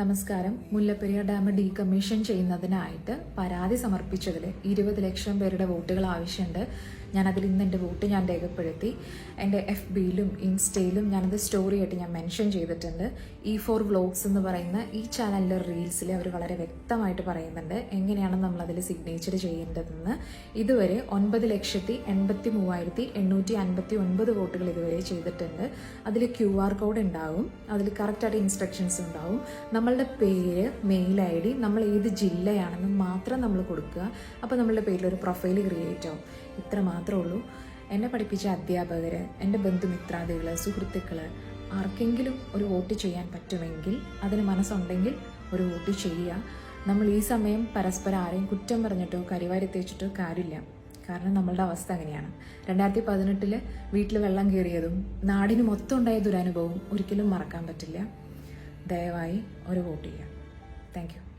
നമസ്കാരം. Mullaperiyar dam decommission ചെയ്യുന്നതിനായിട്ട് പരാതി സമർപ്പിച്ചതിൽ ഇരുപത് ലക്ഷം പേരുടെ വോട്ടുകൾ ആവശ്യമുണ്ട്. ഞാനതിൽ ഇന്ന് എന്റെ വോട്ട് ഞാൻ രേഖപ്പെടുത്തി. എന്റെ എഫ് ബിയിലും ഇൻസ്റ്റയിലും ഞാനത് സ്റ്റോറിയായിട്ട് ഞാൻ മെൻഷൻ ചെയ്തിട്ടുണ്ട്. ഇ ഫോർ വ്ലോഗ്സ് എന്ന് പറയുന്ന ഈ ചാനലിലെ റീൽസിൽ അവർ വളരെ വ്യക്തമായിട്ട് പറയുന്നുണ്ട് എങ്ങനെയാണ് നമ്മളതിൽ സിഗ്നേച്ചർ ചെയ്യേണ്ടതെന്ന്. ഇതുവരെ ഒൻപത് ലക്ഷത്തി എൺപത്തി മൂവായിരത്തി എണ്ണൂറ്റി അൻപത്തി ഒൻപത് വോട്ടുകൾ ഇതുവരെ ചെയ്തിട്ടുണ്ട്. അതിൽ ക്യു ആർ കോഡ് ഉണ്ടാവും. അതിൽ കറക്റ്റായിട്ട് ഇൻസ്ട്രക്ഷൻസ് ഉണ്ടാവും. നമ്മളുടെ പേര് മെയിൽ ഐ ഡി നമ്മൾ ഏത് ജില്ലയാണെന്ന് മാത്രം നമ്മൾ കൊടുക്കുക. അപ്പോൾ നമ്മളുടെ പേരിൽ ഒരു പ്രൊഫൈൽ ക്രിയേറ്റ് ആവും. ഇത്ര മാത്രമേ ഉള്ളൂ. എന്നെ പഠിപ്പിച്ച അധ്യാപകർ എന്റെ ബന്ധുമിത്രാദികൾ സുഹൃത്തുക്കൾ ആർക്കെങ്കിലും ഒരു വോട്ട് ചെയ്യാൻ പറ്റുമെങ്കിൽ അതിന് മനസ്സുണ്ടെങ്കിൽ ഒരു വോട്ട് ചെയ്യുക. നമ്മൾ ഈ സമയം പരസ്പരം ആരെയും കുറ്റം പറഞ്ഞിട്ടോ കരിവാരി തേച്ചിട്ടോ കാര്യമില്ല. കാരണം നമ്മളുടെ അവസ്ഥ അങ്ങനെയാണ്. രണ്ടായിരത്തി പതിനെട്ടിൽ വീട്ടിൽ വെള്ളം കയറിയതും നാടിന് മൊത്തം ഉണ്ടായ ദുരനുഭവം ഒരിക്കലും മറക്കാൻ പറ്റില്ല. ദയവായി ഒരു വോട്ട് ചെയ്യുക. താങ്ക്